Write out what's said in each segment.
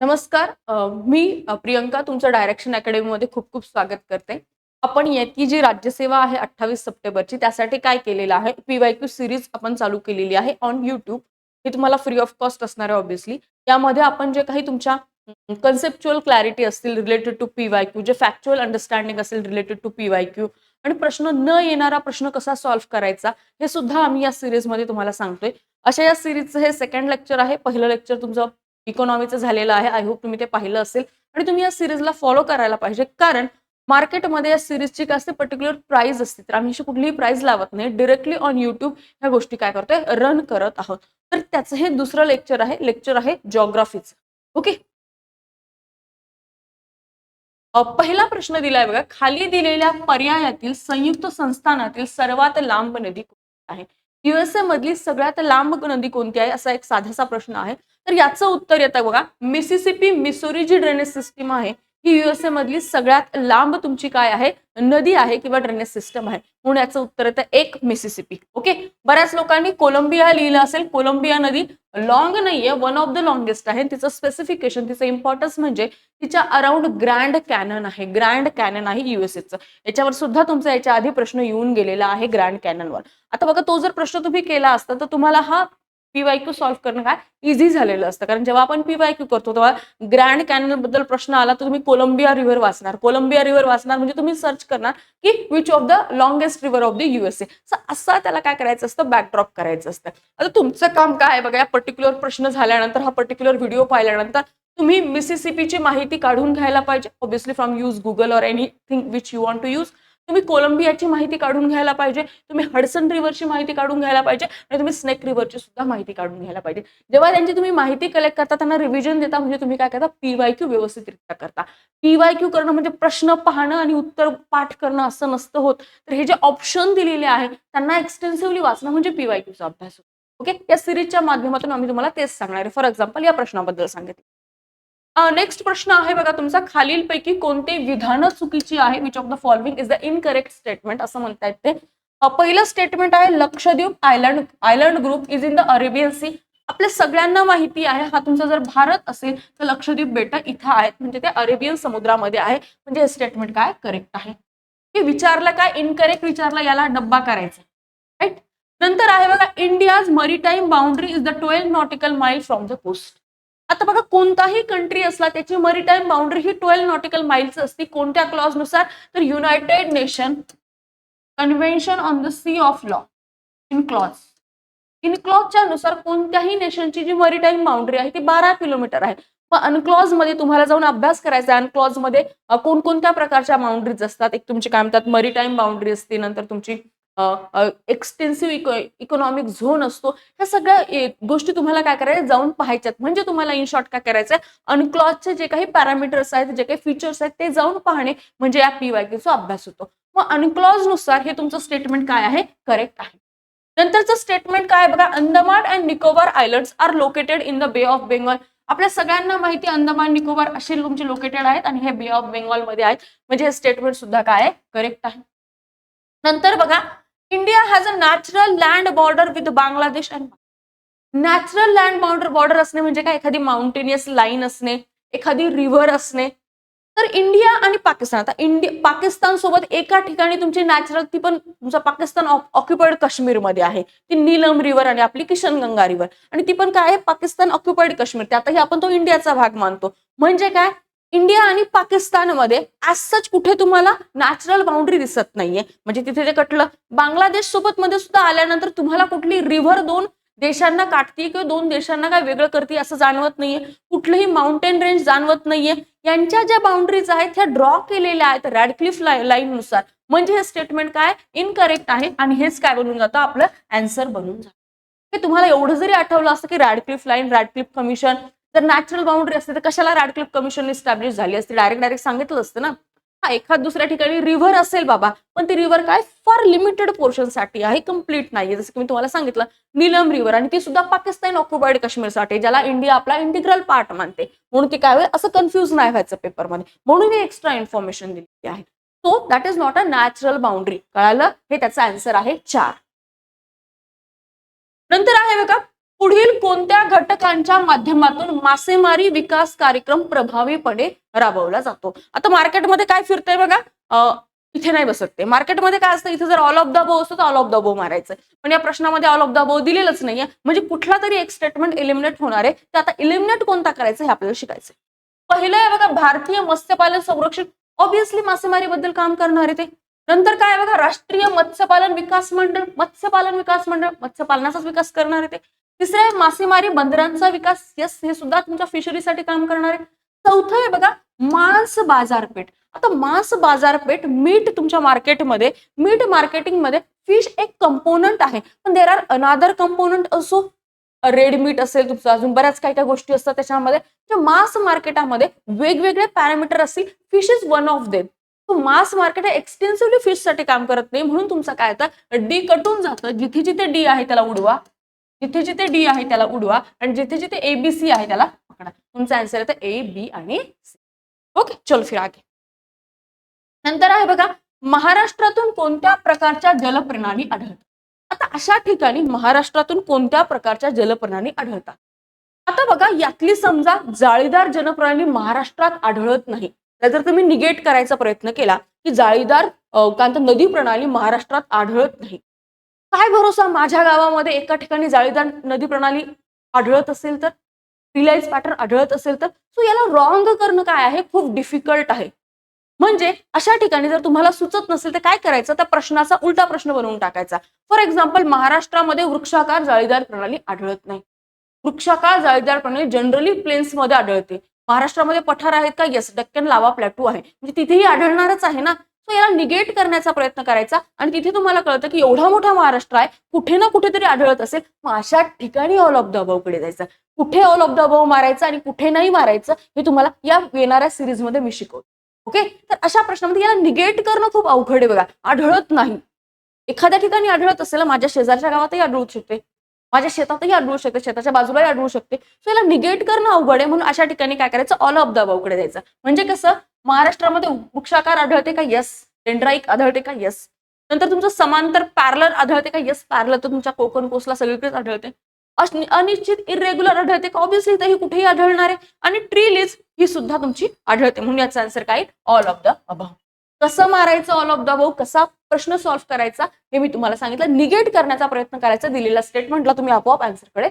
नमस्कार मी प्रियंका तुमचं डायरेक्शन अकॅडमीमध्ये खूप खूप स्वागत करते. आपण येती जी राज्यसेवा आहे अठ्ठावीस सप्टेंबरची त्यासाठी काय केलेलं आहे? पी वाय क्यू सिरीज आपण चालू केलेली आहे ऑन यूट्यूब ही तुम्हाला फ्री ऑफ कॉस्ट असणार आहे ऑब्व्हियसली यामध्ये आपण जे काही तुमच्या कन्सेप्च्युअल क्लॅरिटी असतील related to P Y Q जे फॅक्च्युअल अंडरस्टँडिंग असेल related to P Y Q आणि प्रश्न न येणारा प्रश्न कसा सॉल्व्ह करायचा हे सुद्धा आम्ही या सिरीजमध्ये तुम्हाला सांगतोय. अशा या सिरीजचं हे सेकंड लेक्चर आहे. पहिलं लेक्चर तुमचं इकॉनॉमीचं झालेलं आहे. आय होप तुम्ही ते पाहिलं असेल. आणि तुम्ही या सिरीजला फॉलो करायला पाहिजे. कारण मार्केटमध्ये या सिरीजची काय असते पर्टिक्युलर प्राइस असते. तर आम्ही अशी कुठलीही प्राइस लावत नाही. डिरेक्टली ऑन युट्यूब ह्या गोष्टी काय करतोय? रन करत आहोत. तर त्याचं हे दुसरं लेक्चर आहे. लेक्चर आहे जॉग्राफीचं ओके पहिला प्रश्न दिलाय बघा. खाली दिलेल्या पर्यायातील संयुक्त संस्थानातील सर्वात लांब नदी कोणती आहे? युएसए मधली सगळ्यात लांब नदी कोणती आहे? असा एक साधासा प्रश्न आहे. तर याचं उत्तर येतं बघा. मिसिसिपी मिसोरी जी ड्रेनेज सिस्टीम आहे ही युएसए मधली सगळ्यात लांब तुमची काय आहे? नदी आहे किंवा ड्रेनेज सिस्टम आहे? म्हणून याचं उत्तर येतं एक मिसिसिपी ओके बऱ्याच लोकांनी कोलंबिया लिहिलं असेल. कोलंबिया नदी लॉंग नाहीये वन ऑफ द लॉंगेस्ट आहे. तिचं स्पेसिफिकेशन तिचं इम्पॉर्टन्स म्हणजे तिच्या अराउंड ग्रँड कॅनन आहे. ग्रँड कॅनन आहे युएसएचं याच्यावर सुद्धा तुमचा याच्या आधी प्रश्न येऊन गेलेला आहे ग्रँड कॅननवर आता बघा तो जर प्रश्न तुम्ही केला असता तर तुम्हाला हा पीवायक्यू सॉल्व्ह करणं काय इझी झालेलं असतं. कारण जेव्हा आपण पीवायक्यू करतो तेव्हा ग्रँड कॅनलबद्दल प्रश्न आला तर तुम्ही कोलंबिया रिव्हर वाचणार. कोलंबिया रिव्हर वाचणार म्हणजे तुम्ही सर्च करणार की which of the longest river of the USA असं त्याला काय करायचं असतं? बॅकड्रॉप करायचं असतं. आता तुमचं काम काय आहे? बघा या पर्टिक्युलर प्रश्न झाल्यानंतर हा पर्टिक्युलर व्हिडिओ पाहिल्यानंतर तुम्ही मिसिसिपीची माहिती काढून घ्यायला पाहिजे. Obviously from use Google or anything which you want to use तुम्ही कोलंबियाची माहिती काढून घ्यायला पाहिजे तुम्ही हडसन रिव्हरची माहिती काढून घ्यायला पाहिजे आणि तुम्ही स्नेक रिव्हरची सुद्धा माहिती काढून घ्यायला पाहिजे. जेव्हा त्यांची तुम्ही माहिती कलेक्ट करता त्यांना रिव्हिजन देता म्हणजे तुम्ही काय करता? पीवाय क्यू व्यवस्थितरित्या करता. पीवाय क्यू करणं म्हणजे प्रश्न पाहणं आणि उत्तर पाठ करणं असं नसतं होत. तर हे जे ऑप्शन दिलेले आहे त्यांना एक्सटेन्सिव्हली वाचणं म्हणजे पीवाय क्यूचा अभ्यास होतो. ओके या सिरीजच्या माध्यमातून आम्ही तुम्हाला तेच सांगणार आहे. फॉर एक्झाम्पल या प्रश्नाबद्दल सांगितलं. नेक्स्ट प्रश्न आहे बघा तुमचा. खालीलपैकी कोणते विधान चुकीची आहे which of the following is the incorrect statement असं म्हणता येते पहिलं स्टेटमेंट आहे Lakshadweep island island group is in the Arabian sea आपल्या सगळ्यांना माहिती आहे हा तुमचा जर भारत असेल तर लक्षद्वीप बेट इथं आहेत. म्हणजे ते अरेबियन समुद्रामध्ये आहे. म्हणजे हे स्टेटमेंट काय? करेक्ट आहे. हे विचारलं काय इनकरेक्ट विचारलं याला डब्बा करायचा. राईट नंतर आहे बघा India's maritime boundary is the twelve nautical mile from the coast आता बघा कोणताही कंट्री असला त्याची मरीटाईम बाउंड्री ही ट्वेल्व नॉटिकल माइल्स असते. कोणत्या क्लॉजनुसार? तर United Nation convention on the sea of law in clause in क्लॉजच्या नुसार कोणत्याही नेशनची जी मरीटाईम बाउंड्री आहे ती बारा किलोमीटर आहे. मग अनक्लॉजमध्ये तुम्हाला जाऊन अभ्यास करायचा आहे. अनक्लॉजमध्ये कोणकोणत्या प्रकारच्या बाउंड्रीज असतात? एक तुमची काय म्हणतात मरीटाईम बाउंड्री असते नंतर तुमची एक्सटेन्सिव्ह इकॉनॉमिक झोन असतो. ह्या सगळ्या गोष्टी तुम्हाला काय करायचं जाऊन पाहायच्यात. म्हणजे तुम्हाला इन शॉर्ट काय करायचंय अनक्लॉजचे जे काही पॅरामीटर्स आहेत जे काही फीचर्स आहेत ते जाऊन पाहणे. म्हणजे या पीवायक्यूचा अभ्यास होतो. मग अनक्लॉजनुसार हे तुमचं स्टेटमेंट काय आहे? करेक्ट आहे. नंतरचं स्टेटमेंट काय बघा? Andaman and Nicobar islands are located in the Bay of Bengal आपल्या सगळ्यांना माहिती अंदमान निकोबार असे तुमचे लोकेटेड आहेत आणि हे बे ऑफ बेंगॉलमध्ये आहेत. म्हणजे हे स्टेटमेंट सुद्धा काय आहे? करेक्ट आहे. नंतर बघा India has a natural land border with Bangladesh and natural land border border असणे म्हणजे काय? एखादी माउंटेनियस लाईन असणे एखादी रिव्हर असणे. तर इंडिया आणि पाकिस्तान आता इंडिया पाकिस्तान सोबत एका ठिकाणी तुमची नॅचरल ती पण तुमचा पाकिस्तान ऑक्युपाईड काश्मीरमध्ये आहे. ती नीलम रिव्हर आणि आपली किशनगंगा रिव्हर आणि ती पण काय आहे? पाकिस्तान ऑक्युपाईड काश्मीर. त्यातही आपण तो इंडियाचा भाग मानतो. म्हणजे काय? इंडिया आणि पाकिस्तानमध्ये ऍज सच कुठे तुम्हाला नॅचरल बाउंड्री दिसत नाहीये. म्हणजे तिथे ते कटलं बांगलादेश सोबत मध्ये सुद्धा आल्यानंतर तुम्हाला कुठली रिव्हर दोन देशांना काटती किंवा दोन देशांना काय वेगळं करते असं जाणवत नाहीये. कुठलंही माउंटेन रेंज जाणवत नाहीये. यांच्या ज्या बाउंड्रीज आहेत त्या ड्रॉ केलेल्या आहेत रॅडक्लिफ लाईन नुसार म्हणजे हे स्टेटमेंट काय? इनकरेक्ट आहे आणि हेच काय बनून जातं? आपलं अँसर बनून जातं. तुम्हाला एवढं जरी आठवलं असतं की रॅडक्लिफ लाईन रॅडक्लिफ कमिशन तर नॅचरल बाउंड्री असते तर कशाला रॅडक्लिफ कमिशन इस्टॅब्लिश झाली असते? डायरेक्ट डायरेक्ट सांगितलं असतं ना. हा एखाद दुसऱ्या ठिकाणी रिव्हर असेल बाबा पण ती रिव्हर काय? फार लिमिटेड पोर्शनसाठी आहे कंप्लीट नाहीये. जसं की मी तुम्हाला सांगितलं नीलम रिव्हर आणि ती सुद्धा पाकिस्तान ऑक्युपाईड काश्मीरसाठी ज्याला इंडिया आपला इंटिग्रल पार्ट मानते. म्हणून ती काय होईल असं कन्फ्युज नाही व्हायचं पेपरमध्ये म्हणून ही एक्स्ट्रा इन्फॉर्मेशन दिलेली आहे. So that is not a natural boundary कळालं? हे त्याचा आन्सर आहे चार. नंतर आहे बघा पुढील कोणत्या घटकांच्या माध्यमातून मासेमारी विकास कार्यक्रम प्रभावीपणे राबवला जातो? आता मार्केटमध्ये काय फिरतंय बघा. इथे नाही बसत ते. मार्केटमध्ये काय असतं इथे जर ऑल ऑफ द बो असतो तर ऑल ऑफ द बो मारायचं. पण या प्रश्नामध्ये ऑल ऑफ द बो दिलेलंच नाहीये. म्हणजे कुठला तरी एक स्टेटमेंट इलिमिनेट होणार आहे. ते आता इलिमिनेट कोणता करायचं हे आपल्याला शिकायचं पहिलं आहे बघा भारतीय मत्स्यपालन संरक्षण. ऑब्विसली मासेमारीबद्दल काम करणार आहे ते. नंतर काय आहे बघा राष्ट्रीय मत्स्यपालन विकास मंडळ. मत्स्यपालन विकास मंडळ. मत्स्यपालनाचाच विकास करणार आहे ते. तिसरं आहे मासेमारी बंदरांचा विकास. यस हे सुद्धा तुमच्या फिशरीसाठी काम करणार आहे. चौथं आहे बघा मांस बाजारपेठ. आता मांस बाजारपेठ मीठ तुमच्या मार्केटमध्ये मीठ मार्केटिंगमध्ये फिश एक कंपोनंट आहे. पण देर आर अनादर कंपोनंट असो रेड मीट असेल तुमचं अजून बऱ्याच काही काही गोष्टी असतात त्याच्यामध्ये. मास मार्केटामध्ये वेगवेगळे पॅरामीटर असतील fish is one of them mass market extensively फिशसाठी काम करत नाही म्हणून तुमचं काय येतं? डी कटून जातं. जिथे जिथे डी आहे त्याला उडवा. जिथे जिथे डी आहे त्याला उडवा आणि जिथे जिथे ए बी सी आहे त्याला पकडा. तुमचा आन्सर येतं ए बी आणि सी ओके चल फिर आगे. नंतर आहे बघा महाराष्ट्रातून कोणत्या प्रकारच्या जलप्रणाली आढळतात? आता अशा ठिकाणी महाराष्ट्रातून कोणत्या प्रकारच्या जलप्रणाली आढळतात? आता बघा यातली समजा जाळीदार जलप्रणाली महाराष्ट्रात आढळत नाही. जर तुम्ही निगेट करायचा प्रयत्न केला की जाळीदार काय नदी प्रणाली महाराष्ट्रात आढळत नाही. काय भरोसा माझ्या गावामध्ये? एका ठिकाणी जाळीदार नदी प्रणाली आढळत असेल तर? रिलायन्स पॅटर्न आढळत असेल तर? सो याला रॉंग करणं काय आहे? खूप डिफिकल्ट आहे. म्हणजे अशा ठिकाणी जर तुम्हाला सुचत नसेल तर काय करायचं? त्या प्रश्नाचा उलटा प्रश्न बनवून टाकायचा. फॉर एक्झाम्पल महाराष्ट्रामध्ये वृक्षाकार जाळीदार प्रणाली आढळत नाही. वृक्षाकार जाळीदार प्रणाली जनरली प्लेन्समध्ये आढळते. महाराष्ट्रामध्ये पठार आहेत का? येस डक्कन लावा प्लॅटू आहे. म्हणजे तिथेही आढळणारच आहे ना? सो याला निगेट करण्याचा प्रयत्न करायचा. आणि तिथे तुम्हाला कळतं की एवढा मोठा महाराष्ट्र आहे कुठे ना कुठेतरी आढळत असेल. मग अशा ठिकाणी ऑल ऑफ द कडे जायचं. कुठे ऑल ऑफ द मारायचं आणि कुठे नाही मारायचं हे तुम्हाला या येणाऱ्या सिरीजमध्ये मी शिकवतो. ओके तर अशा प्रश्नामध्ये याला निगेट करणं खूप अवघड आहे बघा. आढळत नाही. एखाद्या ठिकाणी आढळत असेल माझ्या शेजारच्या गावातही आढळू शकते. माझ्या शेतातही आढळू शकते शेताच्या बाजूलाही आढळू शकते. सो याला निगेट करणं अवघड आहे म्हणून अशा ठिकाणी काय करायचं? ऑल ऑफ द कडे जायचं म्हणजे कसं? महाराष्ट्रामध्ये वृक्षाकार आढळते का? येस डेंड्राईक आढळते का? येस नंतर तुमचं समांतर पॅरलर आढळते का? येस पॅरलर तर तुमच्या कोकण कोसला सगळीकडेच आढळते. अनिश्चित इरेग्युलर आढळते का? ऑब्विसली ही कुठेही आढळणार आहे. आणि ट्री लिज ही सुद्धा तुमची आढळते. म्हणून याचा आन्सर काय? ऑल ऑफ द अभाव कसं मारायचं? ऑल ऑफ द अभाव कसा प्रश्न सॉल्व्ह करायचा हे मी तुम्हाला सांगितलं. निगेट करण्याचा प्रयत्न करायचा दिलेला स्टेटमेंटला तुम्ही आपोआप आन्सरकडे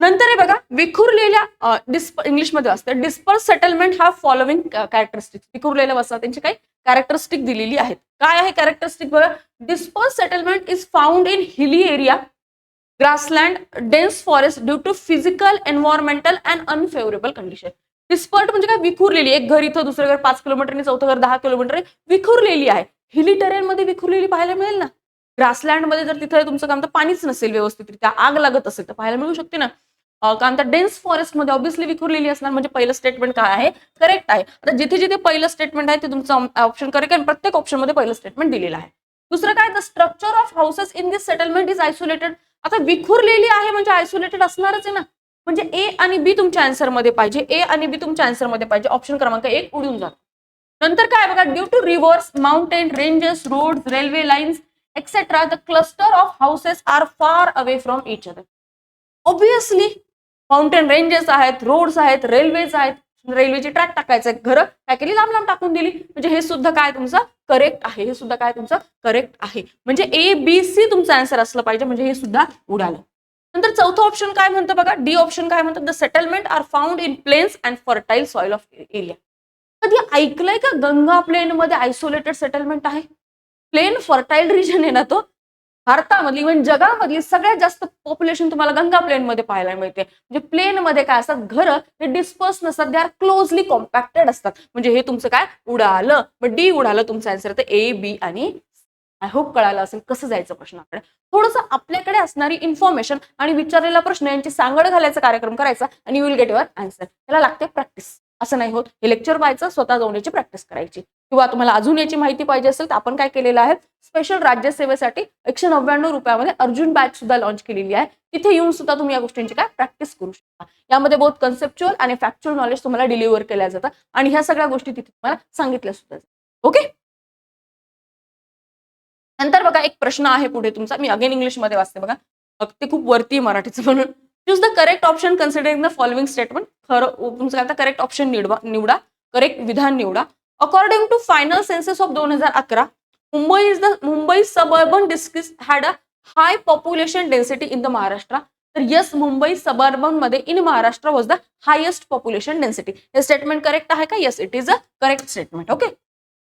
नंतर हे बघा विखुरलेल्या डिस्प इंग्लिशमध्ये असतं डिस्पर्स सेटलमेंट हा फॉलोविंग कॅरेक्टरिस्टिक विखुरलेल्या वसा त्यांची काही कॅरेक्टरिस्टिक दिलेली आहेत. काय आहे कॅरेक्टरिस्टिक बघा? Disperse settlement is found in hilly area grassland dense forest due to physical environmental and unfavourable condition spurt म्हणजे काय? विखुरलेली. एक घर इथं दुसरं घर पाच किलोमीटर आणि चौथं घर दहा किलोमीटर आहे विखुरलेली आहे. हिली टेरेन मध्ये विखुरलेली पाहायला मिळेल ना? ग्रासलँडमध्ये जर तिथं तुमचं काम तर पाणीच नसेल व्यवस्थितरित्या आग लागत असेल तर पाहायला मिळू शकते ना? कारण तर डेन्स फॉरेस्टमध्ये ऑब्व्हियसली विखुरलेली असणार. म्हणजे पहिलं स्टेटमेंट काय आहे? करेक्ट आहे. आता जिथे जिथे पहिलं स्टेटमेंट आहे ते तुमचं ऑप्शन करेक्ट आहे प्रत्येक ऑप्शनमध्ये पहिलं स्टेटमेंट दिलेलं आहे. दुसरं काय? The structure of houses in this settlement is isolated आता विखुरलेली आहे म्हणजे आयसोलेटेड असणारच आहे ना? म्हणजे ए आणि बी तुमच्या आन्सरमध्ये पाहिजे. ए आणि बी तुमच्या आन्सरमध्ये पाहिजे. ऑप्शन क्रमांक एक उडून जातो. नंतर काय बघा due to rivers mountain ranges road railway lines etcetera the cluster of houses are far away from each other obviously mountain ranges आहेत रोड्स आहेत रेल्वेज आहेत. रेल्वेची ट्रॅक टाकायचं घरं काय केली? लांब लांब टाकून दिली. म्हणजे हे सुद्धा काय तुमचं? करेक्ट आहे. हे सुद्धा काय तुमचं? करेक्ट आहे. म्हणजे ए बी सी तुमचं आन्सर असलं पाहिजे. म्हणजे हे सुद्धा उडालं. नंतर चौथं ऑप्शन काय म्हणतं बघा? डी ऑप्शन काय म्हणतात? The settlement are found in plains and fertile soil of area कधी ऐकलंय का गंगा प्लेन मध्ये आयसोलेटेड सेटलमेंट आहे? प्लेन फर्टाईल रिजन आहे ना तो. भारतामधली म्हणजे जगामधली सगळ्यात जास्त पॉप्युलेशन तुम्हाला गंगा प्लेन मध्ये पाहायला मिळते. म्हणजे प्लेन मध्ये काय असतात? घरं हे डिस्पर्स नसतात. दे आर क्लोजली कॉम्पॅक्टेड असतात. म्हणजे हे तुमचं काय? उडालं. मग डी उडालं तुमचं आन्सर तर ए बी आणि आय होप कळालं असेल कसं जायचं प्रश्नाकडे. थोडंसं आपल्याकडे असणारी इन्फॉर्मेशन आणि विचारलेला प्रश्न यांची सांगड घालायचा कार्यक्रम करायचा आणि you will get your answer त्याला लागते प्रॅक्टिस असं नाही होत. हे लेक्चर पाहायचं स्वतः जाऊन याची प्रॅक्टिस करायची. किंवा तुम्हाला अजून याची माहिती पाहिजे असेल तर आपण काय केलेलं आहे? स्पेशल राज्यसेवेसाठी एकशे नव्याण्णव रुपयामध्ये अर्जुन बॅच सुद्धा लॉन्च केलेली आहे. तिथे येऊन सुद्धा तुम्ही या गोष्टींची काय प्रॅक्टिस करू शकता. यामध्ये बहुत कन्सेप्च्युअल आणि फॅक्च्युअल नॉलेज तुम्हाला डिलिव्हर केल्या जातात आणि ह्या सगळ्या गोष्टी तिथे तुम्हाला सांगितल्या सुद्धा ओके नंतर बघा एक प्रश्न आहे पुढे तुमचा. मी अगेन इंग्लिशमध्ये वाचते बघा. ते खूप वरती आहे मराठीचं म्हणून. Choose the correct option considering the following statement खरं तुमचं काय करेक्ट ऑप्शन निवडा निवडा. करेक्ट विधान निवडा. According to final census of दोन हजार अकरा Mumbai is the Mumbai suburban district had a high population density in the Maharashtra तर yes Mumbai सबअर्बनमध्ये in Maharashtra was the highest population density हे स्टेटमेंट करेक्ट आहे का? Yes it is a correct statement okay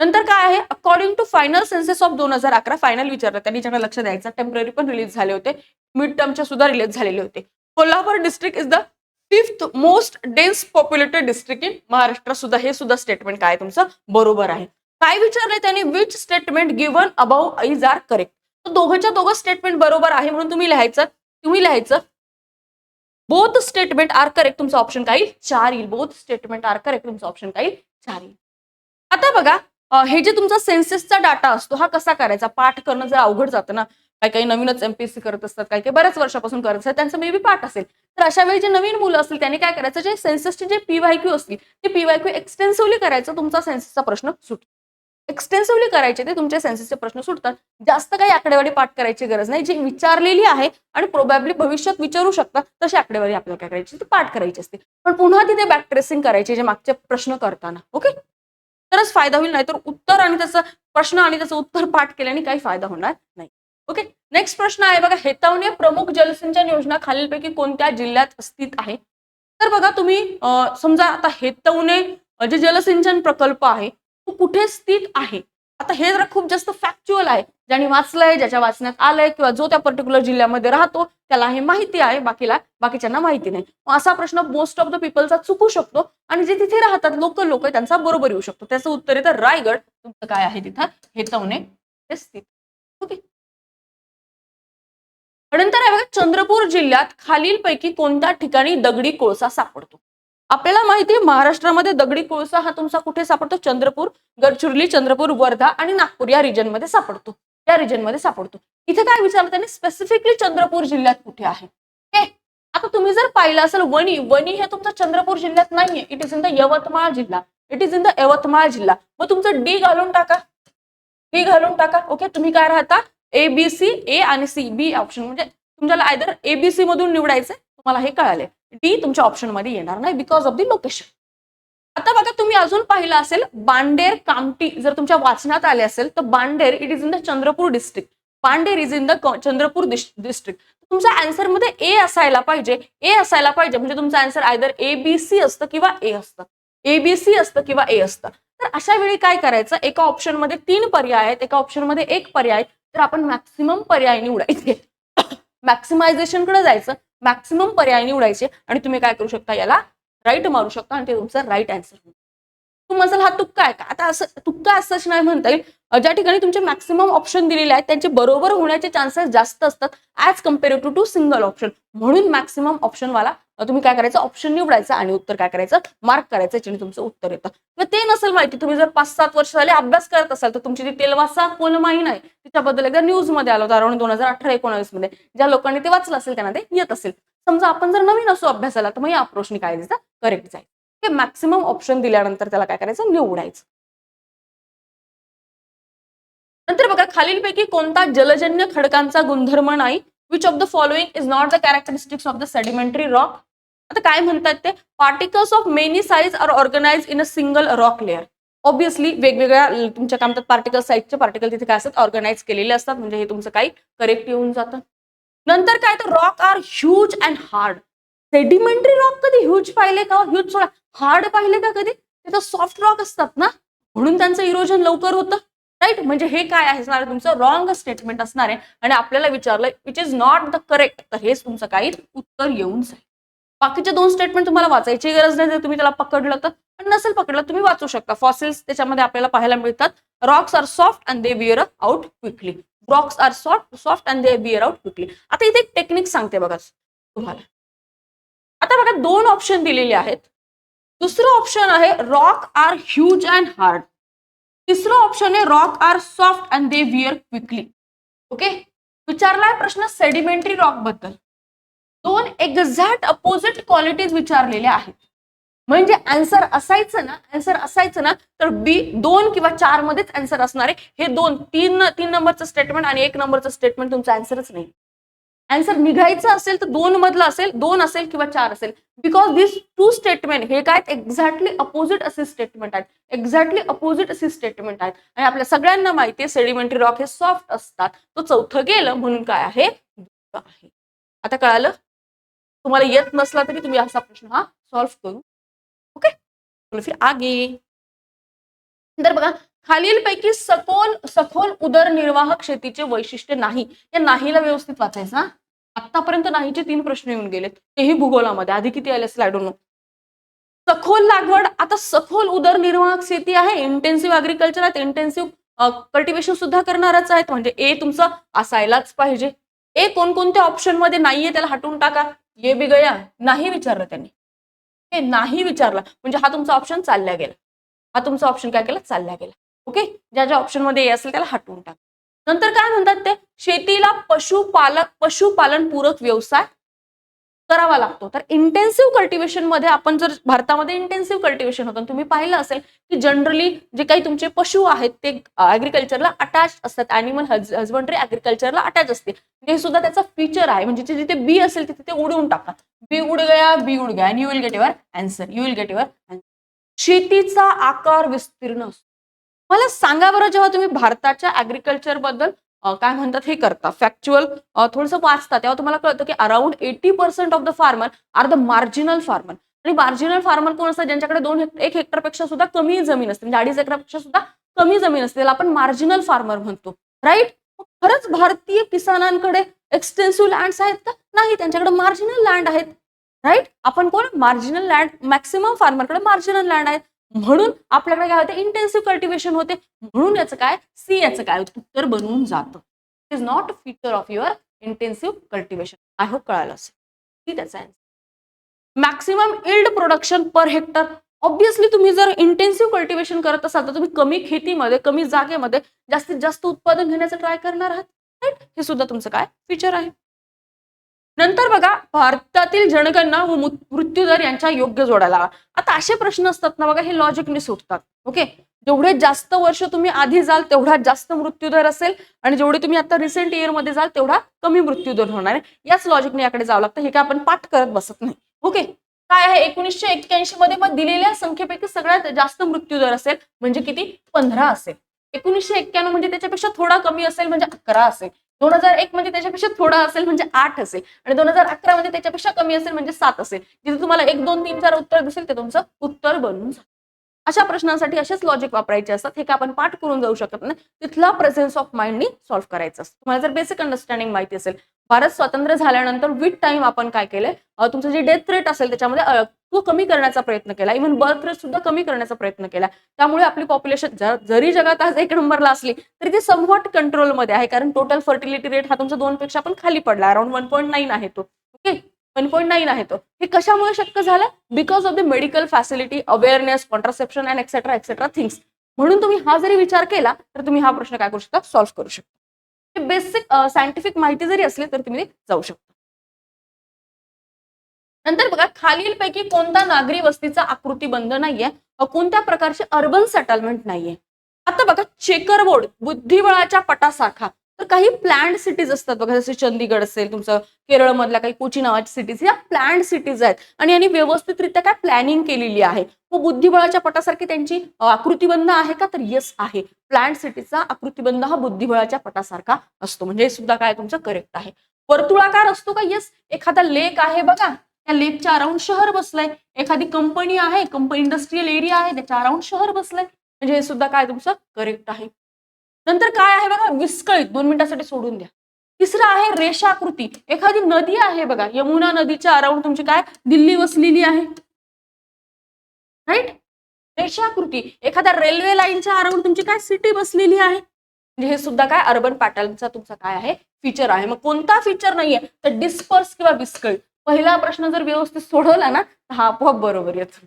नंतर काय आहे? According to final census of दोन हजार अकरा फायनल विचारलं. त्यांनी ज्यांना लक्ष द्यायचं टेंपररी पण रिलीज झाले होते. मिड टर्मच्या सुद्धा रिलीज झालेले होते. Kolhapur district is the fifth most dense populated district in Maharashtra सुद्धा. हे सुद्धा स्टेटमेंट काय तुमचं? बरोबर आहे. काय विचारलंय त्यांनी? Which statement given about is are correct दोघांच्या दोघंच्या दोघं स्टेटमेंट बरोबर आहे म्हणून तुम्ही लिहायचं. तुम्ही लिहायचं. बोथ स्टेटमेंट आर करेक्ट तुमचं ऑप्शन काही चार येईल. बोथ स्टेटमेंट आर करेक्ट तुमचं ऑप्शन काही चार येईल. आता बघा हे जे तुमचा सेन्सेसचा डाटा असतो हा कसा करायचा? पाठ करणं जर अवघड जातं ना काही काही नवीनच एमपीएससी करत असतात काही काही बऱ्याच वर्षापासून करत असतात त्यांचं मे बी पाठ असेल. तर अशा वेळी जे नवीन मुलं असतील त्यांनी काय करायचं? जे सेन्ससचे जे पीवायक्यू असतील ते पीवायक्यू एक्सटेन्सिव्हली करायचं तुमचा सेन्ससचा प्रश्न सुटतो एक्सटेन्सिव्हली करायचे ते तुमचे सेन्सेसचे प्रश्न सुटतात. जास्त काही आकडेवारी पाठ करायची गरज नाही. जी विचारलेली आहे आणि प्रोबॅबली भविष्यात विचारू शकतात तशी आकडेवारी आपल्याला काय करायची? ती पाठ करायची असते. पण पुन्हा तिथे बॅक ट्रेसिंग करायची जे मागचे प्रश्न करताना. ओके तरच फायदा होईल नाही तर उत्तर आणि त्याचं प्रश्न आणि त्याचं उत्तर पाठ केल्याने काही फायदा होणार नाही. ओके? नेक्स्ट प्रश्न आहे बघा हेतावणे प्रमुख जलसिंचन योजना खालीलपैकी कोणत्या जिल्ह्यात स्थित आहे? तर बघा तुम्ही समजा आता हेतवणे जे जलसिंचन प्रकल्प आहे तो कुठे स्थित आहे? आता हे जरा खूप जास्त फॅक्च्युअल आहे. ज्याने वाचलंय ज्याच्या वाचण्यात आलंय किंवा जो त्या पर्टिक्युलर जिल्ह्यामध्ये राहतो त्याला हे माहिती आहे. बाकीला बाकीच्यांना माहिती नाही. मग असा प्रश्न मोस्ट ऑफ द पीपलचा चुकू शकतो आणि जे तिथे राहतात लोकल लोक त्यांचा बरोबर येऊ शकतो. त्याचं उत्तर येतं रायगड. तुमचं काय आहे तिथं? हेतवणे हे स्थित. ओके. नंतर आहे बघा चंद्रपूर जिल्ह्यात खालीलपैकी कोणत्या ठिकाणी दगडी कोळसा सापडतो? आपल्याला माहिती आहे महाराष्ट्रामध्ये दगडी कोळसा हा तुमचा कुठे सापडतो? चंद्रपूर गडचिरोली चंद्रपूर वर्धा आणि नागपूर या रिजनमध्ये सापडतो. या रिजनमध्ये सापडतो. इथे काय विचारलं त्यांनी स्पेसिफिकली चंद्रपूर जिल्ह्यात कुठे आहे? आता तुम्ही जर पाहिलं असेल वणी वणी हे तुमचं चंद्रपूर जिल्ह्यात नाहीये. It is in the Yavatmal जिल्हा. It is in the Yavatmal जिल्हा. मग तुमचं डी घालून टाका. डी घालून टाका. ओके तुम्ही काय राहता? ए बी सी ए आणि सी बी ऑप्शन म्हणजे तुम्हाला आयदर एबीसी मधून निवडायचं तुम्हाला हे कळाले डी तुमच्या ऑप्शनमध्ये येणार नाही बिकॉज ऑफ दी लोकेशन आता बघा तुम्ही अजून पाहिलं असेल बांडेर कामटी जर तुमच्या वाचनात आले असेल तर बांडेर it is in the Chandrapur district बांडेर is in the Chandrapur district तुमच्या आन्सरमध्ये ए असायला पाहिजे. ए असायला पाहिजे म्हणजे तुमचं answer either A B C असतं किंवा ए असतं. ए बी सी असतं किंवा ए असतं. तर अशा वेळी काय करायचं? एका ऑप्शनमध्ये तीन पर्याय आहेत. एका ऑप्शनमध्ये एक पर्याय. तर आपण मॅक्सिमम पर्याय निवडायचे. मॅक्सिमायझेशनकडे जायचं. मॅक्सिमम पर्याय निवडायचे आणि तुम्ही काय करू शकता याला राईट मारू शकता आणि ते तुमचं राईट आन्सर तुम्हाला हा तुक्का आहे का? आता असं तुक्का असंच नाही म्हणता येईल. ज्या ठिकाणी तुमचे मॅक्सिमम ऑप्शन दिलेले आहेत त्यांचे बरोबर होण्याचे चान्सेस जास्त असतात as compare to to single option म्हणून मॅक्सिमम ऑप्शनवाला तुम्ही काय करायचं? ऑप्शन निवडायचं आणि उत्तर काय करायचं? मार्क करायचं याच्याने तुमचं उत्तर येतं. किंवा ते नसेल माहिती. तुम्ही जर पाच सात वर्ष झाले अभ्यास करत असाल तर तुमची ती तेलवासा कोलमाही नाही. तिच्याबद्दल एकदा न्यूजमध्ये आलं होतं अराउंड दोन हजार अठरा एकोणावीसमध्ये ज्या लोकांनी ते वाचलं असेल त्यांना ते येत असेल. समजा आपण जर नवीन असो अभ्यासाला तर मग या अप्रोचने काय करेक्ट जाईल. हे मॅक्सिमम ऑप्शन दिल्यानंतर त्याला काय करायचं? निवडायचं. नंतर बघा खालीलपैकी कोणता जलजन्य खडकांचा गुणधर्म नाही? Which of the following is not the characteristics of the sedimentary rock आता काय म्हणतात ते? Particles of many size are organise in a single rock layer obviously वेगवेगळ्या तुमच्या काय म्हणतात पार्टिकल साईजचे पार्टिकल तिथे काय असतात? ऑर्गनाइज केलेले असतात. म्हणजे हे तुमचं काही करेक्ट येऊन जातं. नंतर काय? तर rock are huge and hard sedimentary rock कधी ह्यूज पाहिले का? ह्यूज सोडा हार्ड पाहिले का कधी? तिथं सॉफ्ट रॉक असतात ना? म्हणून त्यांचं इरोजन लवकर होतं. राईट म्हणजे हे काय आहे? असणार तुमचं रॉंग स्टेटमेंट असणार आहे. आणि आपल्याला विचारलं which is not the correct तर हेच तुमचं काही उत्तर येऊन जाईल. बाकीचे दोन स्टेटमेंट तुम्हाला वाचायची गरज नाही जर तुम्ही त्याला पकडलं तर. पण नसेल पकडलं तुम्ही वाचू शकता. फॉसिल्स त्याच्यामध्ये आपल्याला पाहायला मिळतात. Rocks are soft and they wear out quickly rocks are soft soft and they wear out quickly आता इथे एक टेक्निक सांगते बघा. तुम्हाला. आता बघा दोन ऑप्शन दिलेले आहेत. दुसरं ऑप्शन आहे rock are huge and hard तिसरं ऑप्शन आहे rock are soft and they wear quickly okay विचारलाय प्रश्न सेडिमेंटरी रॉकबद्दल. दोन एक्झॅक्ट अपोजिट क्वालिटीज विचारलेल्या आहेत. म्हणजे आन्सर असायचं ना अँसर असायचं ना तर बी दोन किंवा चार मध्येच आन्सर असणार आहे. हे दोन तीन तीन नंबरचं स्टेटमेंट आणि एक नंबरचं स्टेटमेंट तुमचं अँसरच नाही. आन्सर निघायचं असेल तर दोन मधलं असेल दोन असेल किंवा चार असेल. बिकॉज दिस टू स्टेटमेंट हे काय? एक्झॅक्टली अपोजिट असे स्टेटमेंट आहेत. एक्झॅक्टली अपोजिट असे स्टेटमेंट आहेत. आणि आपल्या सगळ्यांना माहिती आहे सेडिमेंटरी रॉक हे सॉफ्ट असतात. तो चौथं गेलं म्हणून काय आहे? आहे. आता कळालं? तुम्हाला येत नसला तरी तुम्ही असा प्रश्न हा सॉल्व्ह करू. ओके फिर आगे. तर बघा खालीलपैकी सखोल सखोल उदरनिर्वाहक शेतीचे वैशिष्ट्य नाही. या नाहीला व्यवस्थित वाचायचं ना आतापर्यंत नाहीचे तीन प्रश्न येऊन गेलेत. तेही भूगोलामध्ये. आधी किती आले असेल नो सखोल लागवड आता सखोल उदरनिर्वाहक शेती आहे. इंटेन्सिव्ह अग्रिकल्चर आहेत. इंटेन्सिव्ह कल्टिवेशन सुद्धा करणारच आहेत. म्हणजे ए तुमचं असायलाच पाहिजे. ए कोणकोणत्या ऑप्शनमध्ये नाहीये त्याला हटवून टाका. ये बी गया नाही विचारलं त्यांनी. हे नाही विचारलं. म्हणजे हा तुमचा ऑप्शन चालल्या गेला. हा तुमचा ऑप्शन काय केला? चालल्या गेला. ओके? ज्या ज्या ऑप्शनमध्ये असेल त्याला हटवून टाक. नंतर काय म्हणतात ते? शेतीला पशुपालक पशुपालन पूरक व्यवसाय करावा लागतो. तर इंटेन्सिव्ह कल्टिवेशनमध्ये आपण जर भारतामध्ये इंटेन्सिव्ह कल्टिवेशन होतं तुम्ही पाहिलं असेल की जनरली जे काही तुमचे पशु आहेत ते ऍग्रिकल्चरला अटॅच असतात. अॅनिमल हजबंड्री ऍग्रिकल्चरला अटॅच असते. हे सुद्धा त्याचा फीचर आहे. म्हणजे जिथे बी असेल तिथे ते उडवून टाका बी उड गया बी उड गया you will get your answer you will get your शेतीचा आकार विस्तीर्ण असतो. मला सांगा बरं जेव्हा तुम्ही भारताच्या ऍग्रिकल्चरबद्दल काय म्हणतात हे करता? फॅक्च्युअल थोडंसं वाचता तेव्हा तुम्हाला कळतं की around eighty percent of the farmer are the marginal farmer आणि मार्जिनल फार्मर कोण असतात? ज्यांच्याकडे दोन एक हेक्टरपेक्षा सुद्धा कमी जमीन असते. म्हणजे अडीच एकरापेक्षा सुद्धा कमी जमीन असते. त्याला आपण मार्जिनल फार्मर म्हणतो. राईट खरंच भारतीय किसानांकडे एक्सटेन्सिव्ह लँड्स आहेत का? नाही. त्यांच्याकडे मार्जिनल लँड आहेत. राईट आपण कोण? मार्जिनल लँड मॅक्सिमम फार्मरकडे मार्जिनल लँड आहेत. म्हणून आपल्याकडे काय होते? इंटेन्सिव्ह कल्टिवेशन होते. म्हणून याचं काय? सी याचं काय? उत्तर बनवून जातं. It is not a feature of your intensive cultivation I hope कळालं असेल. ती त्याचा maximum yield production per hectare obviously तुम्ही जर इंटेन्सिव्ह कल्टिवेशन करत असाल तर तुम्ही कमी खेतीमध्ये कमी जागेमध्ये जास्तीत जास्त उत्पादन घेण्याचा ट्राय करणार आहात. राईट हे सुद्धा तुमचं काय? फीचर आहे. नंतर बघा भारतातील जनगणना व मृत्यूदर यांच्या योग्य जोडायला आता असे प्रश्न असतात ना बघा हे लॉजिकने सुटतात. ओके जेवढे जास्त वर्ष तुम्ही आधी जाल तेवढा जास्त मृत्यूदर असेल आणि जेवढे तुम्ही आता रिसेंट इयरमध्ये जाल तेवढा कमी मृत्यूदर होणार आहे. याच लॉजिकने याकडे जावं लागतं. हे काय आपण पाठ करत बसत नाही. ओके काय आहे? एकोणीसशे एक्क्याऐंशी मध्ये मग दिलेल्या संख्येपैकी सगळ्यात जास्त मृत्यूदर असेल म्हणजे किती? पंधरा असेल. एकोणीसशे एक्क्याण्णव म्हणजे त्याच्यापेक्षा थोडा कमी असेल म्हणजे अकरा असेल. दोन हजार एक म्हणजे त्याच्यापेक्षा थोडा असेल म्हणजे आठ असेल. आणि दोन हजार अकरा म्हणजे त्याच्यापेक्षा कमी असेल म्हणजे सात असेल. जिथे तुम्हाला एक दोन तीन चार उत्तर दिसेल ते तुमचं उत्तर बनून जाईल. अशा प्रश्नांसाठी असेच लॉजिक वापरायचे असतात हे का आपण पाठ करून जाऊ शकत नाही. तिथला प्रेझेन्स ऑफ माइंडनी सॉल्व्ह करायचं असतं. तुम्हाला जर बेसिक अंडरस्टँडिंग माहिती असेल भारत स्वतंत्र झाल्यानंतर विथ टाइम आपण काय केलंय? तुमचं जे डेथ रेट असेल त्याच्यामध्ये तो कमी करण्याचा प्रयत्न केला. इव्हन बर्थ रेट सुद्धा कमी करण्याचा प्रयत्न केला. त्यामुळे आपली पॉप्युलेशन जरी जगात आज एक नंबरला असली तरी ती समवॉट कंट्रोलमध्ये आहे. कारण टोटल फर्टिलिटी रेट हा तुमचा दोन पेक्षा पण खाली पडला. अराउंड वन पॉईंट नाईन आहे तो. ओके वन पॉईंट नाईन आहे तो. हे कशामुळे शक्य झालं? Because of the medical facility awareness contraception and etcetera etcetera things म्हणून तुम्ही हा जरी विचार केला तर तुम्ही हा प्रश्न काय करू शकता? सॉल्व्ह करू शकता. बेसिक सायंटिफिक माहिती जरी असली तर तुम्ही जाऊ शकता. नंतर बघा खालीलपैकी कोणता नागरी वस्तीचा आकृतीबंध नाहीये कोणत्या प्रकारचे अर्बन सेटलमेंट नाहीये? आता बघा चेकरबोर्ड बुद्धिबळाच्या पटासारखा. तर काही प्लॅन्ड सिटीज असतात बघा जसे चंदीगड असेल तुमचं केरळमधल्या काही कोची नावाची सिटीज या प्लॅन्ड सिटीज आहेत. आणि यांनी व्यवस्थितरित्या काय प्लॅनिंग केलेली आहे? व बुद्धिबळाच्या पटासारखी त्यांची आकृतीबंध आहे का? तर येस आहे. प्लॅन्ड सिटीचा आकृतीबंध हा बुद्धिबळाच्या पटासारखा असतो. म्हणजे हे सुद्धा काय तुमचं करेक्ट आहे. वर्तुळाकार असतो का? येस एखादा लेक आहे बघा. त्या लेकच्या अराउंड शहर बसलंय. एखादी कंपनी आहे कंपनी इंडस्ट्रीयल एरिया आहे त्याच्या अराउंड शहर बसलंय. म्हणजे हे सुद्धा काय तुमचं? करेक्ट आहे. नंतर काय आहे बघा? विस्कळीत. दोन मिनिटासाठी सोडून द्या. तिसरं आहे रेषाकृती. एखादी नदी आहे बघा. यमुना नदीच्या अराउंड तुमची काय? दिल्ली वसलेली आहे. राईट रेषाकृती. एखाद्या रेल्वे लाईनच्या अराउंड तुमची काय? सिटी बसलेली आहे. म्हणजे हे सुद्धा काय? अर्बन पॅटर्नचा तुमचा काय आहे? फीचर आहे. मग कोणता फीचर नाहीये? तर डिस्पर्स किंवा विस्कळीत. पहिला प्रश्न जर व्यवस्थित सोडवला ना तर हा आपोआप बरोबर येतो.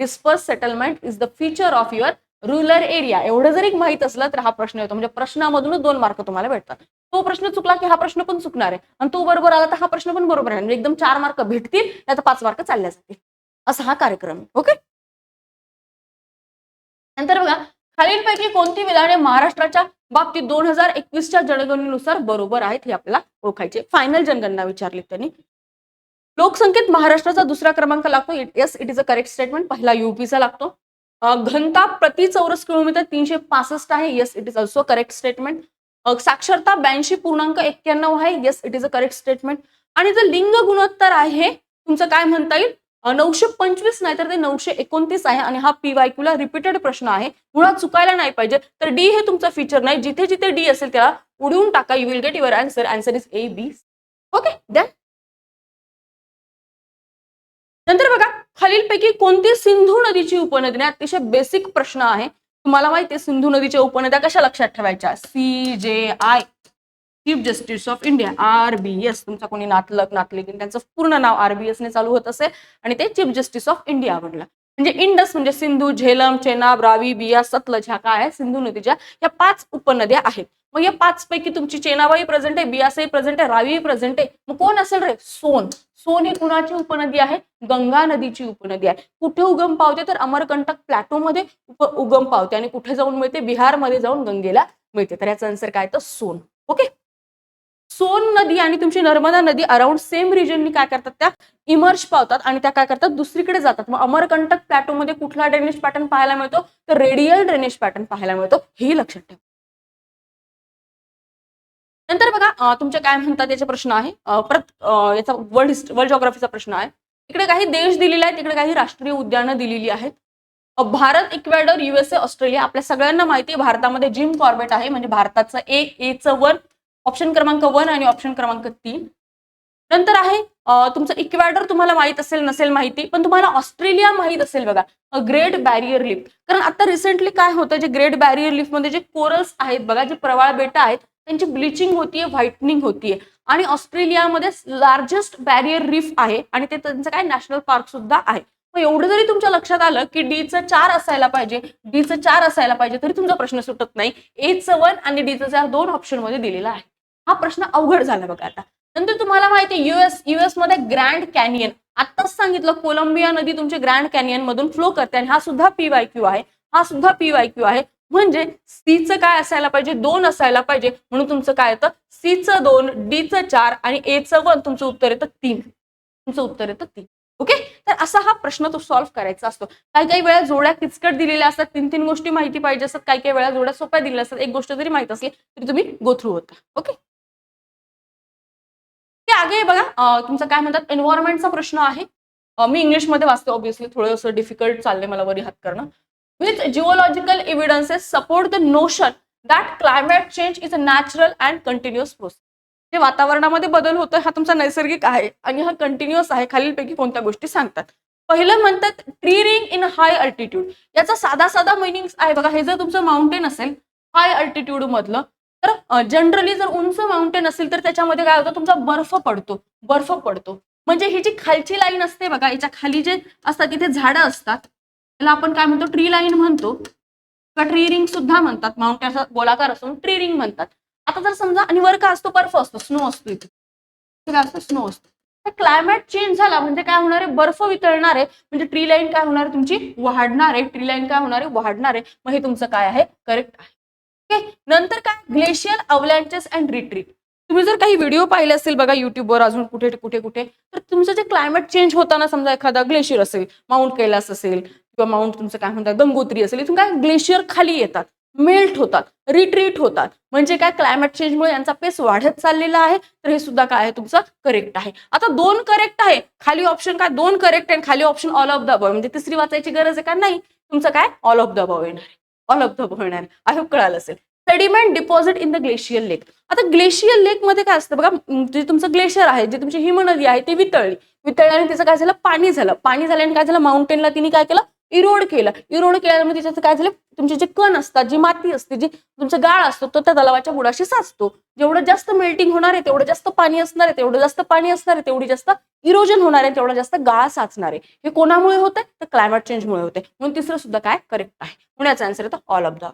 Disperse settlement is the feature of your rural area एवढं जरी माहीत असलं तर हा प्रश्न येतो. म्हणजे प्रश्नामधूनच दोन मार्क तुम्हाला भेटतात. तो प्रश्न चुकला की हा प्रश्न पण चुकणार आहे. आणि तो बरोबर आला तर हा प्रश्न पण बरोबर आहे. म्हणजे एकदम चार मार्क भेटतील नाही तर पाच मार्क चालल्या जातील. असा हा कार्यक्रम आहे. ओके नंतर बघा खालीलपैकी कोणती विधाने महाराष्ट्राच्या बाबतीत दोन हजार एकवीसच्या जनगणनेनुसार बरोबर आहेत हे आपल्याला ओळखायचे. फायनल जनगणना विचारली त्यांनी. लोकसंख्येत महाराष्ट्राचा दुसरा क्रमांक लागतो. Yes it is a correct statement पहिला युपीचा लागतो. घनता प्रति चौरस किलोमीटर तीनशे पासष्ट आहे. Yes it is also correct statement साक्षरता ब्याऐंशी पूर्णांक एक्क्याण्णव आहे. Yes it is a correct statement आणि जर लिंग गुणोत्तर आहे तुमचं काय म्हणता येईल? नऊशे पंचवीस नाही तर ते नऊशे एकोणतीस आहे आणि हा पीवाय क्यूला रिपीटेड प्रश्न आहे. मुळात चुकायला नाही पाहिजे. तर डी हे तुमचं फीचर नाही. जिथे जिथे डी असेल त्याला उडवून टाका. You will get your answer answer is A B okay then नंतर बघा खालीलपैकी कोणती सिंधू नदीची उपनदी? नाही अतिशय बेसिक प्रश्न आहे. तुम्हाला माहिती आहे सिंधू नदीच्या उपनद्या कशा लक्षात ठेवायच्या? C J I chief justice of India R B S तुमचा कोणी नातलक नातलेकीन त्यांचं पूर्ण नाव आरबीएस ने चालू होत असेल. आणि ते चीफ जस्टिस ऑफ इंडिया बनलं. म्हणजे इंडस म्हणजे सिंधू झेलम चेनाब रावी बिया सतलज ह्या काय आहे सिंधू नदीच्या या पाच उपनद्या आहेत. मग या पाच पैकी तुमची चेनाबाई प्रेझेंट आहे बियासही प्रेझेंट आहे रावी प्रेझेंट आहे. मग कोण असेल रे? सोन. सोन ही कुणाची उपनदी आहे? गंगा नदीची उपनदी आहे. कुठे उगम पावते? तर अमरकंटक प्लॅटोमध्ये उप- उगम पावते आणि कुठे जाऊन मिळते? बिहारमध्ये जाऊन गंगेला मिळते. तर याचा आन्सर काय? तर सोन. ओके? सोन नदी आणि तुमची नर्मदा नदी अराउंड सेम रिजननी काय करतात त्या? इमर्ज पावतात आणि त्या काय करतात? दुसरीकडे जातात. मग अमरकंटक प्लॅटोमध्ये कुठला ड्रेनेज पॅटर्न पाहायला मिळतो? तर रेडियल ड्रेनेज पॅटर्न पाहायला मिळतो. हे लक्षात ठेवा. नंतर बघा तुमच्या काय म्हणतात याचे प्रश्न आहे? परत याचा वर्ल्ड हिस्ट वर्ल्ड जॉग्राफीचा प्रश्न आहे. इकडे काही देश दिलेले आहेत तिकडे काही राष्ट्रीय उद्यानं दिलेली आहेत. भारत इक्वेडर युएसए ऑस्ट्रेलिया आपल्या सगळ्यांना माहिती आहे भारतामध्ये जिम कॉर्बेट आहे. म्हणजे भारताचं ए एचं वन ऑप्शन क्रमांक वन आणि ऑप्शन क्रमांक तीन. नंतर आहे तुमचं इक्वेडर तुम्हाला माहीत असेल नसेल माहिती पण तुम्हाला ऑस्ट्रेलिया माहीत असेल बघा ग्रेट बॅरियर लिफ. कारण आता रिसेंटली काय होतं जे ग्रेट बॅरियर लिफमध्ये जे कोरल्स आहेत बघा जे प्रवाळ बेटा आहेत त्यांची ब्लिचिंग होतीये व्हाईटनिंग होतीये. आणि ऑस्ट्रेलियामध्ये लार्जेस्ट बॅरियर रिफ आहे आणि ते त्यांचं काय नॅशनल पार्क सुद्धा आहे. मग एवढं जरी तुमच्या लक्षात आलं की डीचं चार असायला पाहिजे डीचं चार असायला पाहिजे तरी तुमचा प्रश्न सुटत नाही. एचं वन आणि डीचं चार दोन ऑप्शनमध्ये दिलेला आहे. हा प्रश्न अवघड झाला बघा आता. नंतर तुम्हाला माहिती युएस युएसमध्ये ग्रँड कॅनियन आताच सांगितलं कोलंबिया नदी तुमच्या ग्रँड कॅनियन मधून फ्लो करते आणि हा सुद्धा पी वाय क्यू आहे. हा सुद्धा पी वाय क्यू आहे. म्हणजे सीचं काय असायला पाहिजे? दोन असायला पाहिजे. म्हणून तुमचं काय येतं? सीचं दोन डीचं चार आणि एचं वन. तुमचं उत्तर येतं तीन. तुमचं उत्तर येतं तीन. ओके तर असा हा प्रश्न तो सॉल्व्ह करायचा असतो. काही काही वेळा जोड्या किचकट दिलेल्या असतात. तीन तीन गोष्टी माहिती पाहिजे असतात. काही काही वेळा जोड्या सोप्या दिलेल्या असतात. एक गोष्ट जरी माहीत असली तरी तुम्ही गोथ्रू होता. ओके आगे बघा. तुमचं काय म्हणतात एन्व्हायरमेंटचा प्रश्न आहे. मी इंग्लिशमध्ये वाचते ऑब्व्हियसली थोडंसं डिफिकल्ट चाललंय मला वरी हात करणं. With geological evidences support the notion that climate change is a natural and continuous process जे वातावरणामध्ये बदल होतो हा तुमचा नैसर्गिक आहे आणि हा कंटिन्युअस आहे खालीलपैकी कोणत्या गोष्टी सांगतात? पहिलं म्हणतात tree ring in high altitude याचा साधा साधा मिनिंग आहे बघा. हे जर तुमचं माउंटेन असेल हाय अल्टिट्यूड मधलं तर जनरली जर उंच माउंटेन असेल तर त्याच्यामध्ये काय होतं? तुमचा बर्फ पडतो. बर्फ पडतो. म्हणजे ही जी खालची लाईन असते बघा याच्या खाली जे असतात तिथे झाडं असतात त्याला आपण काय म्हणतो? ट्री लाईन म्हणतो. किंवा ट्री रिंग सुद्धा म्हणतात. माउंटेन गोलाकार असून ट्री रिंग म्हणतात. आता जर समजा आणि वर का असतो? बर्फ असतो. स्नो असतो इथे. काय असतो? स्नो असतो. तर क्लायमेट चेंज झाला म्हणजे काय होणार आहे? बर्फ वितळणार आहे. म्हणजे ट्री लाईन काय होणार? आहे तुमची वाढणार आहे. ट्री लाईन काय होणार आहे? वाढणार आहे. मग हे तुमचं काय आहे? करेक्ट आहे. नंतर काय? ग्लेशियल अवलॅन्चेस अँड रिट्रीट तुम्ही जर काही व्हिडिओ पाहिले असेल बघा युट्यूबवर अजून कुठे कुठे कुठे तर तुमचं जे क्लायमेट चेंज होताना समजा एखादा ग्लेशियर असेल माउंट कैलास असेल किंवा माउंट तुमचं काय म्हणतात गंगोत्री असेल इथून काय? ग्लेशियर खाली येतात मेल्ट होतात रिट्रीट होतात. म्हणजे काय? क्लायमेट चेंजमुळे यांचा पेस वाढत चाललेला आहे तर हे सुद्धा काय आहे? तुमचं करेक्ट आहे. आता दोन करेक्ट आहे. खाली ऑप्शन काय? दोन करेक्ट आहे खाली option all of the above म्हणजे तिसरी वाचायची गरज आहे का? नाही. तुमचं काय? ऑल ऑफ द अबव येणार आहे. ऑल ऑफ द अबव आहे आय होप कळालं असेल. Sediment deposit in the glacial lake आता ग्लेशियल लेकमध्ये काय असतं बघा जे तुमचं ग्लेशियर आहे जे तुमची हिमनदी आहे ती वितळली. वितळल्याने तिचं काय झालं? पाणी झालं. पाणी झाल्याने काय झालं? माउंटेनला तिने काय केलं? इरोड केलं. इरोड केल्यामुळे त्याचं काय झालं? तुमचे जे कण असतात जी माती असते जी तुमचा गाळ असतो तो त्या तलावाच्या बुडाशी साचतो. जेवढं जास्त मेल्टिंग होणार आहे तेवढं जास्त पाणी असणार आहे तेवढं जास्त पाणी असणार आहे तेवढी जास्त इरोजन होणार आहे तेवढं जास्त गाळ साचणार आहे. हे कोणामुळे होतंय? तर क्लायमेट चेंजमुळे होते म्हणून तिसरं सुद्धा काय? करेक्ट आहे. म्हणून याचा आन्सर येतो all of the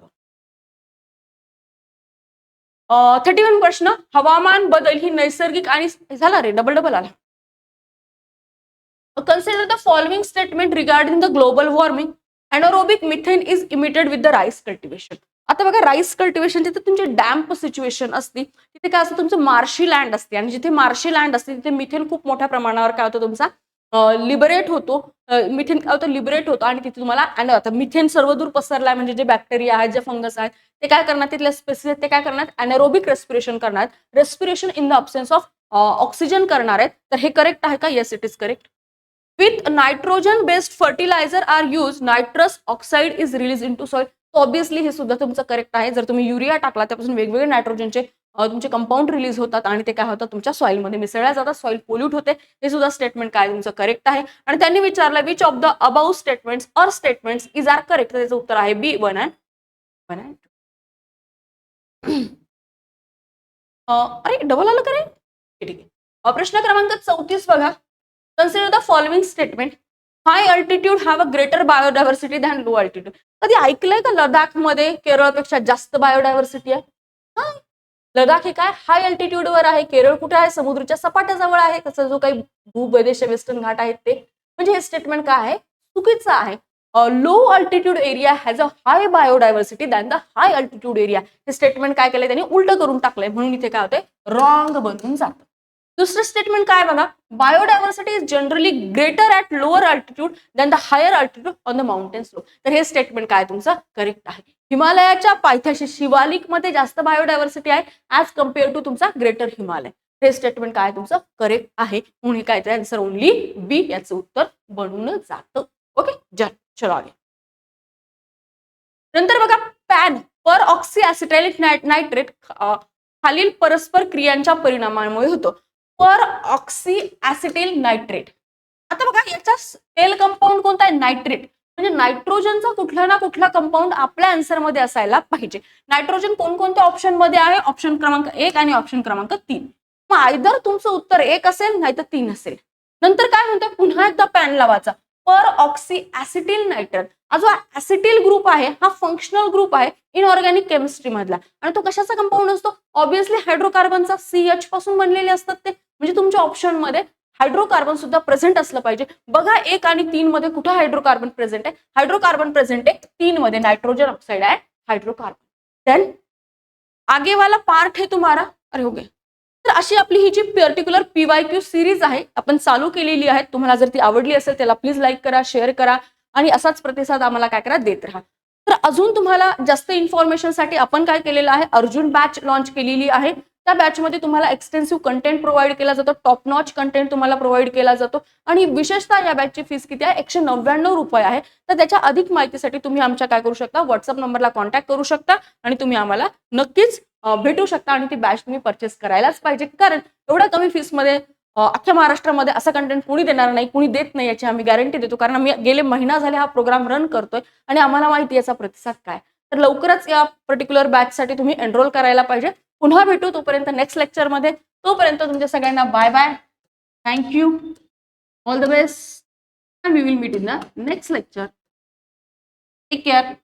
thirty one प्रश्न हवामान बदल ही नैसर्गिक आणि झाला रे डबल डबल आला. Consider the following statement regarding the global warming anaerobic methane is emitted with the rice cultivation आता बघा राईस कल्टिवेशन जिथे तुमची डॅम्प सिच्युएशन असते. तिथे काय असतं तुमचं मार्शी लँड असते. आणि जिथे मार्शी लँड असते तिथे मिथेन खूप मोठ्या प्रमाणावर काय होतं तुमचा लिबरेट होतो. मिथेन काय होतं लिबरेट होतो. आणि तिथे तुम्हाला आता मिथेन सर्वदूर पसरलाय म्हणजे जे बॅक्टेरिया आहेत जे फंगस आहेत ते काय करणार तिथल्या स्पेसिस ते काय करणार अॅनारोबिक रेस्पिरेशन करणार. Respiration in the absence of oxygen करणार आहेत. तर हे करेक्ट आहे का? Yes it is correct with nitrogen based fertiliser are used nitrous oxide is release into soil. Soil obviously हे सुद्धा तुमचं करेक्ट आहे. जर तुम्ही युरिया टाकला त्यापासून वेगवेगळे नायट्रोजनचे तुमचे कंपाऊंड रिलीज होतात आणि ते काय होतात? तुमच्या सॉईलमध्ये मिसळल्या जातात. सॉईल पोल्यूट होते. हे सुद्धा स्टेटमेंट काय तुमचं करेक्ट आहे? आणि त्यांनी विचारलं which of the about statements or statements is are correct त्याचं उत्तर आहे B one and one and अरे डबल आलं का ठीक आहे प्रश्न क्रमांक चौतीस बघा. Consider the following statement high altitude have a greater biodiversity than low altitude कधी ऐकलंय का लडाखमध्ये केरळपेक्षा जास्त बायोडायव्हर्सिटी आहे? हा? लडाख हे काय? हाय अल्टिट्यूडवर आहे. केरळ कुठे आहे? समुद्राच्या सपाट्याजवळ आहे. तसं जो काही भूप्रदेश वेस्टर्न घाट आहेत ते. म्हणजे हे स्टेटमेंट काय आहे? चुकीचं आहे. Low altitude area has a high biodiversity than the high altitude area हे स्टेटमेंट काय केलंय? त्यांनी उलट करून टाकलंय. म्हणून इथे काय होतंय? रॉंग बनून जातं. दुसरं स्टेटमेंट काय बघा? Biodiversity is generally greater at lower altitude than the higher altitude on the mountain slope तर हे स्टेटमेंट काय तुमचं? करेक्ट आहे. हिमालयाच्या पायथ्याशी शिवालिकमध्ये जास्त बायोडायव्हर्सिटी आहे ऍज कंपेअर टू तुमचा ग्रेटर हिमालय. हे स्टेटमेंट काय तुमचं? करेक्ट आहे. म्हणून हे काय आन्सर ओनली बी याचं उत्तर बनून जातं. ओके जय चलो आगे. नंतर बघा PAN peroxy acetylic nitrate खालील परस्पर क्रियांच्या परिणामामुळे होतो. पर ऑक्सी ऍसिटिल नायट्रेट आता बघा याचा तेल कंपाऊंड कोणता आहे? नायट्रेट म्हणजे नायट्रोजनचा कुठला ना कुठला कंपाऊंड आपल्या आन्सरमध्ये असायला पाहिजे. नायट्रोजन कोणकोणत्या ऑप्शनमध्ये आहे? ऑप्शन क्रमांक एक आणि ऑप्शन क्रमांक तीन. मग आयदर तुमचं उत्तर एक असेल नाही तर तीन असेल. नंतर काय म्हणतोय? पुन्हा एकदा पॅन लावायचा. पर ऑक्सी ऍसिटिल नायट्रेट हा जो ऍसिटिल ग्रुप आहे हा फंक्शनल ग्रुप आहे इनऑर्गॅनिक केमिस्ट्री मधला. आणि तो कशाचा कंपाऊंड असतो? ऑब्विसली हायड्रोकार्बनचा सी एच पासून बनलेले असतात ते. म्हणजे तुमच्या ऑप्शनमध्ये हायड्रोकार्बन सुद्धा प्रेझेंट असलं पाहिजे. बघा एक आणि तीन मध्ये कुठं हायड्रोकार्बन प्रेझेंट आहे? हायड्रोकार्बन प्रेझेंट आहे तीन मध्ये. नायट्रोजन ऑक्साइड आहे हायड्रोकार्बन देन आगेवाला पार्ट है तुम्हारा अरे हो गया. तर अशी आपली ही जी particular P Y Q series आहे आपण चालू केलेली आहे. तुम्हाला जर ती आवडली असेल त्याला प्लीज लाईक करा शेअर करा आणि असाच प्रतिसाद आम्हाला काय करा देत राहा. तर अजून तुम्हाला जास्त इन्फॉर्मेशनसाठी आपण काय केलेलं आहे अर्जुन बॅच लॉन्च केलेली आहे. त्या बॅचमध्ये तुम्हाला एक्सटेन्सिव्ह कंटेंट प्रोव्हाइड केला जातो टॉप नॉच कंटेंट तुम्हाला प्रोव्हाइड केला जातो. आणि विशेषतः या बॅचची फीस किती आहे? एकशे नव्याण्णव रुपये आहे. तर त्याच्या अधिक माहितीसाठी तुम्ही आमच्या काय करू शकता? व्हॉट्सअप नंबरला कॉन्टॅक्ट करू शकता आणि तुम्ही आम्हाला नक्कीच भेटू शकता आणि ती बॅच तुम्ही परचेस करायलाच पाहिजे. कारण एवढ्या कमी फीसमध्ये अख्ख्या महाराष्ट्रामध्ये असं कंटेंट कुणी देणार नाही कुणी देत नाही याची आम्ही गॅरंटी देतो. कारण आम्ही गेले महिना झाले हा प्रोग्राम रन करतोय आणि आम्हाला माहिती याचा प्रतिसाद काय. तर लवकरच या पर्टिक्युलर बॅचसाठी तुम्ही एनरोल करायला पाहिजे. पुन्हा भेटू तोपर्यंत नेक्स्ट लेक्चरमध्ये तोपर्यंत तुमच्या सगळ्यांना bye bye thank you all the best and we will meet in the next lecture. Take care.